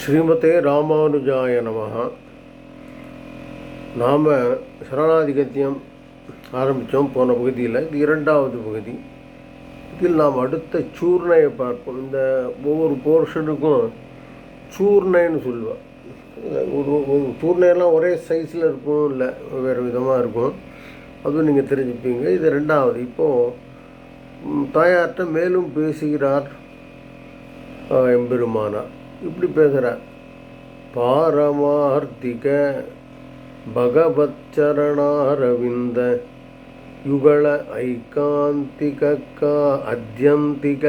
ஸ்ரீமதே ராமானுஜாய நமஹா. நாம் சரணாதிகத்தியம் ஆரம்பித்தோம் போன பகுதியில். இது இரண்டாவது பகுதி. இதில் நாம் அடுத்த சூர்ணையை பார்ப்போம். இந்த ஒவ்வொரு போர்ஷனுக்கும் சூர்ணைன்னு சொல்லுவேன் ஒரு ஒரு சூர்ணையெல்லாம் ஒரே சைஸில் இருக்கும் இல்லை வேறு விதமாக இருக்கும். அதுவும் நீங்கள் தெரிஞ்சுப்பீங்க. இது ரெண்டாவது இப்போது தாயார்கிட்ட மேலும் பேசுகிறார் எம்பெருமானார் இப்படி பேசுகிறார் பாரமார்த்திக பகவத் சரணாரவிந்த யுகள ஐகாந்திக கா அத்தியந்திக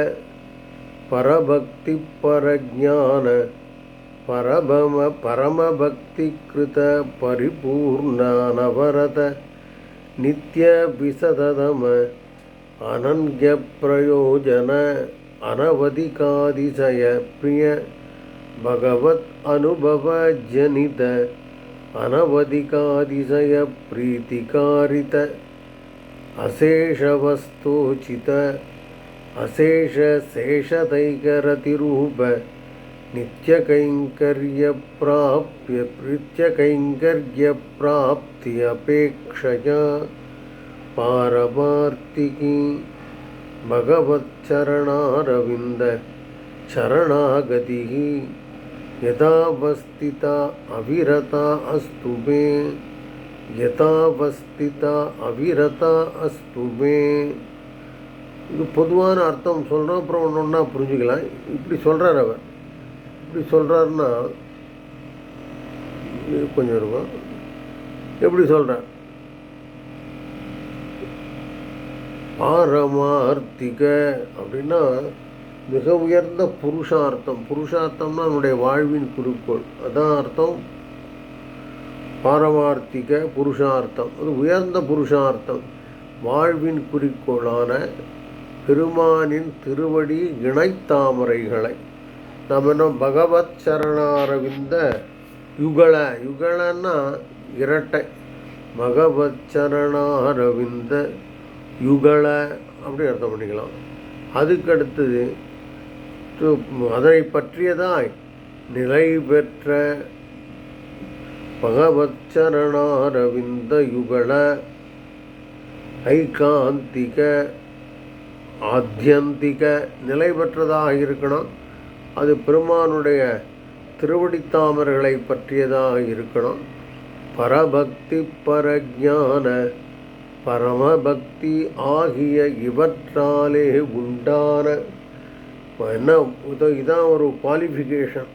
பரபக்தி பரஜான பரபம பரமபக்தி கிருத பரிபூர்ணானவரத நித்ய விசததம அனன்ய பிரயோஜன அனவதிகாதிசய பிரிய भगवत् अनुभवजनित अनवधिकातिशयप्रीतिकारित अशेषवस्तोचित अशेषशेषतैकरतिरूप नित्यकैङ्कर्यप्राप्य नित्यकैङ्कर्यप्राप्त्यपेक्षया पारमार्तिकी भगवच्चरणारविन्द चरणागतिः। यथावस्थिता अविरता अस्तु मे यथावस्थिता अविरता अस्तु मे இது பொதுவான அர்த்தம் சொல்கிறோம் அப்புறம் ஒன்று ஒன்றா புரிஞ்சுக்கலாம் இப்படி சொல்கிறார் அவர் இப்படி சொல்கிறாருன்னா கொஞ்சம் இருக்கும் எப்படி சொல்கிறார் பாரமார்த்திக அப்படின்னா மிக உயர்ந்த புருஷார்த்தம். புருஷார்த்தம்னா நம்முடைய வாழ்வின் குறிக்கோள். அதான் அர்த்தம். பாரமார்த்திக புருஷார்த்தம். அது உயர்ந்த புருஷார்த்தம். வாழ்வின் குறிக்கோளான பெருமானின் திருவடி இணைத்தாமரைகளை. நம்ம என்ன பகவத் சரணாரவிந்த யுகள. யுகளன்னா இரட்டை. பகவத் சரணாரவிந்த யுகள. அப்படி அர்த்தம் பண்ணிக்கலாம். அதுக்கு அடுத்தது அதனை பற்றியதாய் நிலை பெற்ற பகவச்சரணாரவிந்த யுகல ஐகாந்திக ஆத்தியந்திக நிலை பெற்றதாக இருக்கணும். அது பெருமானுடைய திருவடித்தாமர்களை பற்றியதாக இருக்கணும். பரபக்தி பரஜான பரமபக்தி ஆகிய இவற்றாலே உண்டான இப்போ என்ன இதான் ஒரு குவாலிஃபிகேஷன்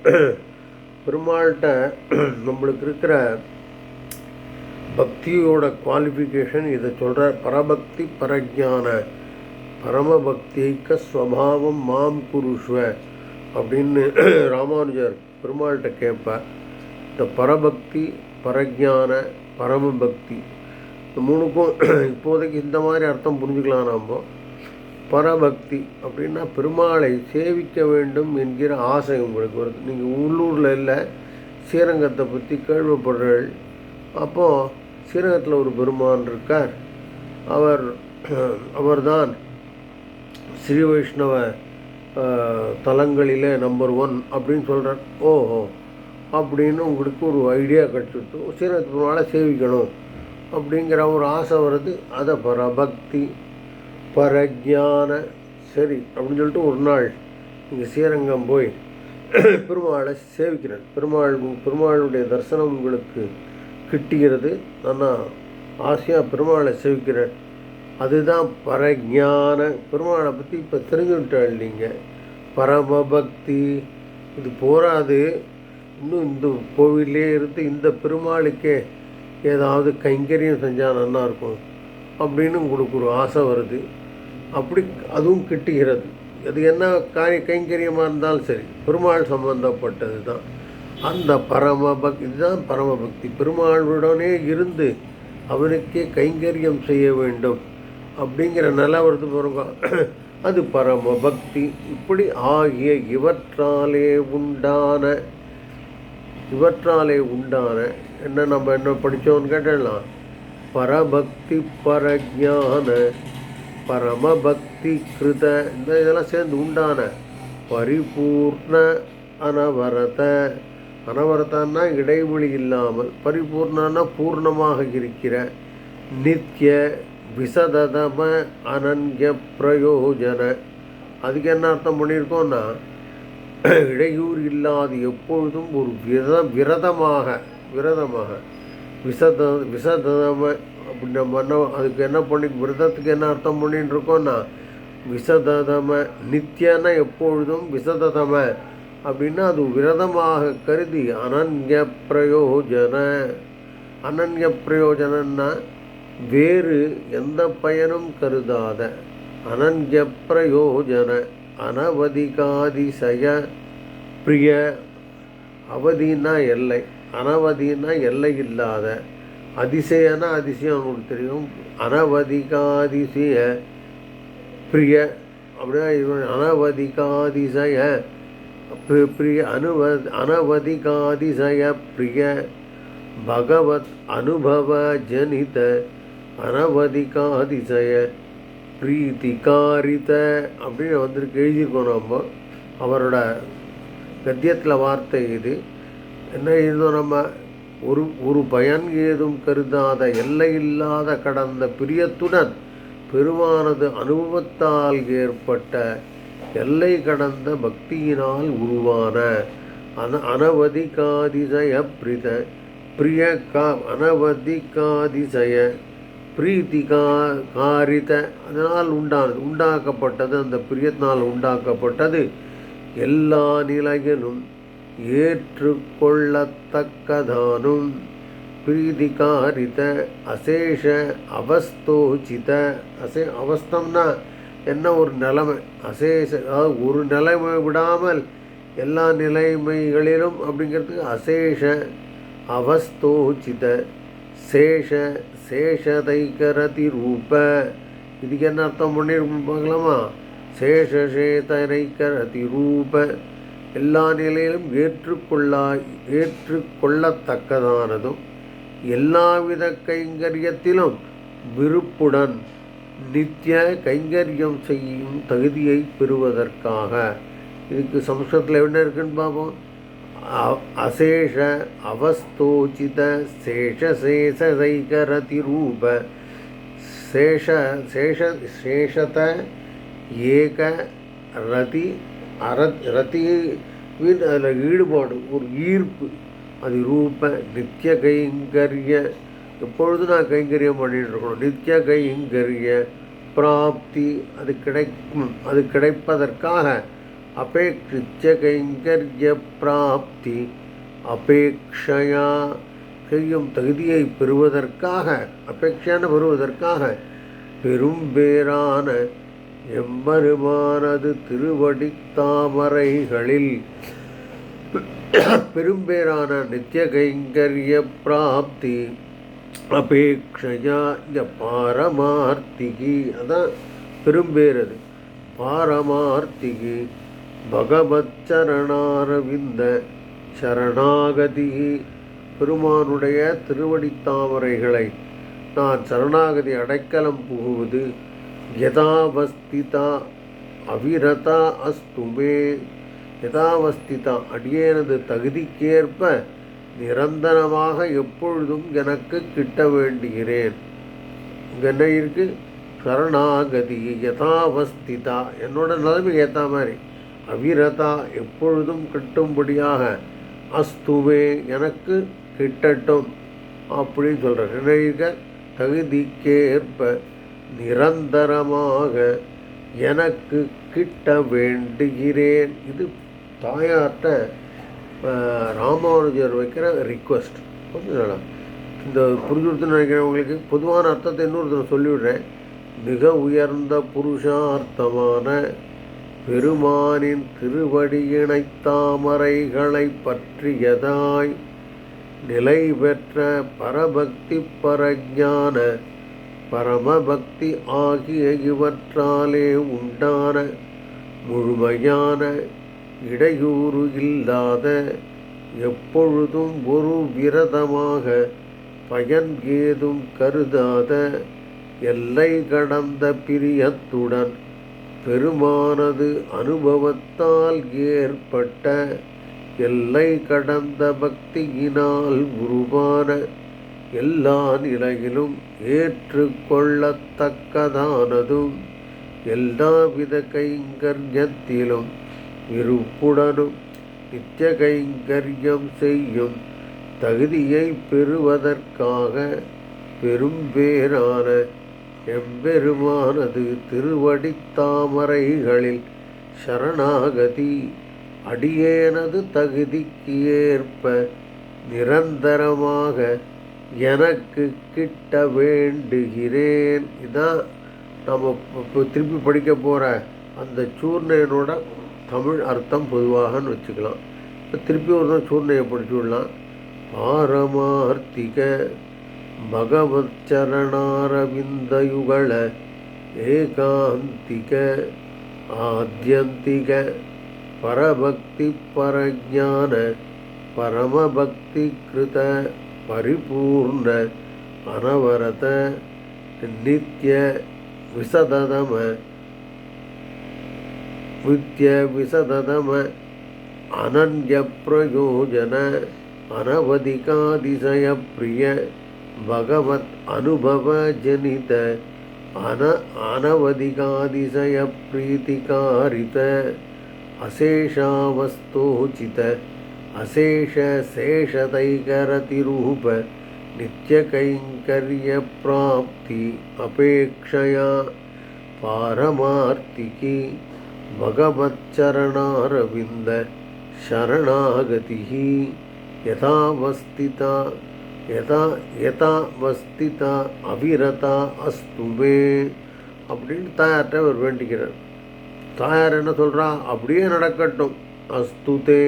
பெருமாள்கிட்ட நம்மளுக்கு இருக்கிற பக்தியோட குவாலிஃபிகேஷன் இதை சொல்கிற பரபக்தி பரஜான பரமபக்திக்க ஸ்வபாவம் மாம் குருஷ்வ அப்படின்னு ராமானுஜர் பெருமாள்கிட்ட கேட்பார். இந்த பரபக்தி பரஜான பரமபக்தி இந்த மூணுக்கும் இப்போதைக்கு இந்த மாதிரி அர்த்தம் புரிஞ்சுக்கலாம் நாம். பரபக்தி அப்படின்னா பெருமாளை சேவிக்க வேண்டும் என்கிற ஆசை உங்களுக்கு வருது. நீங்கள் உள்ளூரில் இல்லை ஸ்ரீரங்கத்தை பற்றி கேள்விப்படுறீர்கள். அப்போது ஸ்ரீரங்கத்தில் ஒரு பெருமான் இருக்கார். அவர் அவர்தான் ஸ்ரீ வைஷ்ணவ தலங்களிலே நம்பர் ஒன் அப்படின்னு சொல்கிறார் ஓஹோ அப்படின்னு உங்களுக்கு ஒரு ஐடியா கிடச்சிட்டு ஸ்ரீரங்கத்து பெருமாளை சேவிக்கணும் அப்படிங்கிற ஒரு ஆசை வருது. அதை பரபக்தி பரஜான. சரி அப்படின்னு சொல்லிட்டு ஒரு நாள் இங்கே ஸ்ரீரங்கம் போய் பெருமாளை சேவிக்கிறேன் பெருமாள் பெருமாளுடைய தரிசனம் உங்களுக்கு கிட்டுகிறது. ஆனால் ஆசையாக பெருமாளை சேவிக்கிறேன் அதுதான் பரஜான. பெருமாளை பற்றி இப்போ தெரிஞ்சுக்கிட்டாள் நீங்கள் பரமபக்தி. இது போராது இன்னும் இந்த கோவிலே இருந்து இந்த பெருமாளுக்கே ஏதாவது கைங்கரியம் செஞ்சால் நல்லா இருக்கும். அப்படின்னு உங்களுக்கு ஒரு ஆசை வருது. அப்படி அதுவும் கிட்டுகிறது. அது என்ன காரிய கைங்கரியமாக இருந்தாலும் சரி பெருமாள் சம்பந்தப்பட்டது தான். அந்த பரமபக்தி இதுதான் பரமபக்தி பெருமாளுடனே இருந்து அவனுக்கே கைங்கரியம் செய்ய வேண்டும் அப்படிங்கிற நில வருது பாருங்க. அது பரமபக்தி இப்படி ஆகிய இவற்றாலே உண்டான இவற்றாலே உண்டான என்ன நம்ம என்ன படித்தோம்னு கேட்டலாம் பரபக்தி பரஜான பரமபக்தி கிருத இந்த இதெல்லாம் சேர்ந்து உண்டான பரிபூர்ண அனவரத. அனவரதன்னா இடைவெளி இல்லாமல் பரிபூர்ணன்னா பூர்ணமாக இருக்கிற நித்திய விசததம அனன்ய பிரயோஜன. அதுக்கு என்ன அர்த்தம் பண்ணியிருக்கோம்னா இடையூறு இல்லாது எப்பொழுதும் ஒரு விர விரதமாக விரதமாக விசத விசதம அப்படி நம்ம அதுக்கு என்ன பண்ணி விரதத்துக்கு என்ன அர்த்தம் பண்ணின்னு இருக்கோம்னா விசததம நித்தியன எப்பொழுதும் விசததம அப்படின்னா அது விரதமாக கருதி அனன்ய பிரயோஜன அனன்ய பிரயோஜனன்னா வேறு எந்த பயனும் கருதாத அனன்ய பிரயோஜன அனவதிகாதிசய பிரிய அவதினா எல்லை அனவதினா எல்லை இல்லாத அதிசயனா அதிசயம் உங்களுக்கு தெரியும். அனவதிகாதிசய பிரிய அப்படின்னா இவன் அனவதிகாதிசய பிரிய அனுவ அனவதிகாதிசய பிரிய பகவத் அனுபவ ஜனித அனவதிகாதிசய பிரீத்திகாரித அப்படின்னு வந்திருக்கு எழுதியிருக்கோம் நம்ம. அவரோட கத்தியத்தில் வார்த்தை இது. என்ன எழுதோம் நம்ம? ஒரு ஒரு பயன் ஏதும் கருதாத எல்லையில்லாத கடந்த பிரியத்துடன் பெருமானது அனுபவத்தால் ஏற்பட்ட எல்லை கடந்த பக்தியினால் உருவான அன அனவதிகாதிசய பிரித பிரிய கா அனவதிகாதிசய பிரீத்திகா காரித அதனால் உண்டானது உண்டாக்கப்பட்டது அந்த பிரியத்தினால் உண்டாக்கப்பட்டது. எல்லா நிலையிலும் ஏற்றுக்கொள்ளத்தக்கதானும் பிரீதிகாரித அசேஷ அவஸ்தோச்சித. அசே அவஸ்தம்னா என்ன ஒரு நிலைமை? அசேஷ அதாவது ஒரு நிலைமை விடாமல் எல்லா நிலைமைகளிலும் அப்படிங்கிறதுக்கு அசேஷ அவஸ்தோச்சித சேஷ சேஷதைகரதி ரூப இதுக்கு என்ன அர்த்தம் பண்ணியிருக்கோம் பார்க்கலாமா? சேஷசேதரைக்கரதி ரூப எல்லா நிலையிலும் ஏற்றுக்கொள்ளா ஏற்றுக்கொள்ளத்தக்கதானதும் எல்லாவித கைங்கரியத்திலும் விருப்புடன் நித்திய கைங்கரியம் செய்யும் தகுதியை பெறுவதற்காக. இதுக்கு சம்ஸ்கிருதத்தில் என்ன இருக்குன்னு பார்ப்போம். அசேஷ அவஸ்தோச்சித சேஷசேஷதைகரதி ரூப. சேஷ சேஷ சேஷத ஏக ரதி அர மீன் அதில் ஈடுபாடு ஒரு ஈர்ப்பு. அது ரூப நித்திய கைங்கரிய எப்பொழுது நான் கைங்கரியம் பண்ணிட்டு இருக்கணும் நித்திய கைங்கரிய பிராப்தி அது கிடைக்கும் அது கிடைப்பதற்காக அபேட்சிச்ச கைங்கரிய பிராப்தி அபேக்ஷயா செய்யும் தகுதியை பெறுவதற்காக அபேட்சையான பெறுவதற்காக பெரும்பேரான எம்பெருமானது திருவடித்தாமரைகளில் பெரும்பேரான நித்திய கைங்கரிய பிராப்தி அபேக்ஷையா இந்த பாரமார்த்திகி. அதான் பெரும்பேரது பாரமார்த்திகி பகவத் சரணாரவிந்த சரணாகதி. பெருமானுடைய திருவடித்தாமரைகளை நான் சரணாகதி அடைக்கலம் புகுவது யதாவஸ்திதா அவிரதா அஸ்துமே யதாவஸ்திதா அடியேனது தகுதிக்கேற்ப நிரந்தரமாக எப்பொழுதும் எனக்கு கிட்ட வேண்டுகிறேன். இங்கே என்ன இருக்கு? சரணாகதி யதாவஸ்திதா. என்னோட நிலைமைக்கு ஏற்ற மாதிரி. அவிரதா எப்பொழுதும் கிட்டும்படியாக அஸ்துவே எனக்கு கிட்டட்டும் அப்படின்னு சொல்கிறேன் என்ன இருக்க? தகுதிக்கேற்ப. நிரந்தரமாக எனக்கு கிட்ட வேண்டுகிறேன். இது தாயார்கிட்ட ராமானுஜர் வைக்கிற ரிக்வஸ்ட் புரிஞ்சுங்களா இந்த புரிஞ்சுடுத்துன்னு நினைக்கிறவங்களுக்கு பொதுவான அர்த்தத்தை இன்னொருத்தர் சொல்லிவிடுறேன். மிக உயர்ந்த புருஷார்த்தமான பெருமானின் திருவடியினைத் தாமரைகளை பற்றியதாய் நிலை பெற்ற பரபக்தி பரஞான பரமபக்தி ஆகிய இவற்றாலே உண்டான முழுமையான இடையூறு இல்லாத எப்பொழுதும் ஒரு விரதமாக பயன் ஏதும் கருதாத எல்லை கடந்த பிரியத்துடன் பெருமானது அனுபவத்தால் ஏற்பட்ட எல்லை கடந்த பக்தியினால் உருவான எல்லா நிலையிலும் ஏற்றுக்கொள்ளத்தக்கதானதும் எல்லாவித கைங்கரியத்திலும் இருப்புடனும் நித்திய கைங்கரியம் செய்யும் தகுதியை பெறுவதற்காக பெரும்பேரான எம்பெருமானது திருவடித்தாமரைகளில் சரணாகதி அடியேனது தகுதிக்கு ஏற்ப நிரந்தரமாக எனக்கு கிட்ட வேண்டுகிறேன். இதான் நம்ம இப்போ திருப்பி படிக்க போகிற அந்த சூர்ணையனோட தமிழ் அர்த்தம் பொதுவாகன்னு வச்சுக்கலாம். இப்போ திருப்பி ஒரு சூர்ணையை படிச்சு விடலாம். பாரமார்த்திக பகவத் சரணாரவிந்தயுகள ஏகாந்திக ஆத்தியந்திக பரபக்தி பரஜான பரமபக்தி கிருத பரிபூர்ண அனவரத நித்ய விசததம வித்ய விசததம அனன்ய பிரயோஜன அனவதிகாதிசய பிரிய பகவத் அனுபவ ஜனித அன அனவதிகாதிசய பிரீத்திகாரித அசேஷாவஸ்தோச்சித அசேஷ சேஷதைகரதிரூப நித்யகைங்கரிய பிராப்தி அபேக்ஷயா பாரமார்த்திகி भगवच्चरणारविन्द शरणागतिः यथावस्थिता यथा यथावस्थिता அவிரதா அஸ்துமே அப்படின்னு தாயார்கிட்ட அவர் வேண்டிக்கிறார் தாயார் என்ன சொல்கிறா அப்படியே நடக்கட்டும் அஸ்துதே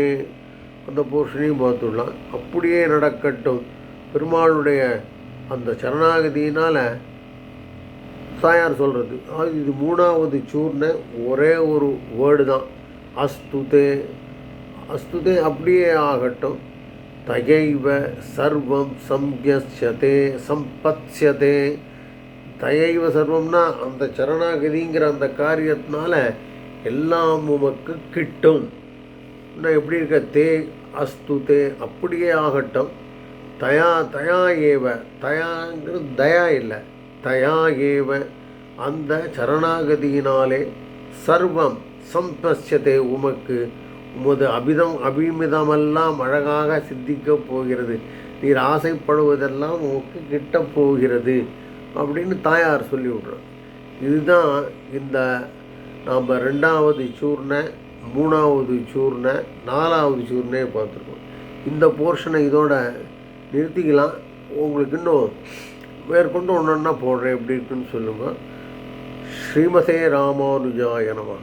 அந்த போர்ஷனையும் பார்த்துடலாம். அப்படியே நடக்கட்டும். பெருமாளுடைய அந்த சரணாகதியினால் தாயார் சொல்கிறது அது இது மூணாவது சூர்ண ஒரே ஒரு வேர்டு தான். அஸ்துதே. அஸ்துதே அப்படியே ஆகட்டும். தயைவ சர்வம் சம்யஸ்யதே சம்பத்ஸ்யதே. தயைவ சர்வம்னா அந்த சரணாகதிங்கிற அந்த காரியத்தினால எல்லாம் உமக்கு கிட்டும். இன்னும் எப்படி இருக்க? தே அஸ்துதே அப்படியே ஆகட்டும். தயா தயா ஏவ தயாங்கிறது தயா இல்லை. தயா ஏவ அந்த சரணாகதியினாலே சர்வம் சம்பசியதே உமக்கு. உமது அபிதம் அபிமிதமெல்லாம் அழகாக சித்திக்கப் போகிறது. நீர் ஆசைப்படுவதெல்லாம் உமக்கு கிட்ட போகிறது அப்படின்னு தாயார் சொல்லிவிடுறோம் இதுதான் இந்த நாம் ரெண்டாவது சூர்ண மூணாவது சூர்ண நாலாவது சூர்ணையை பார்த்துருக்கோம். இந்த போர்ஷனை இதோட நிறுத்திக்கலாம். உங்களுக்கு இன்னும் மேற்கொண்டு ஒன்று ஒன்றா போடுறேன் எப்படி இருக்குன்னு சொல்லுங்கள் ஸ்ரீமதே ராமானுஜாய நமः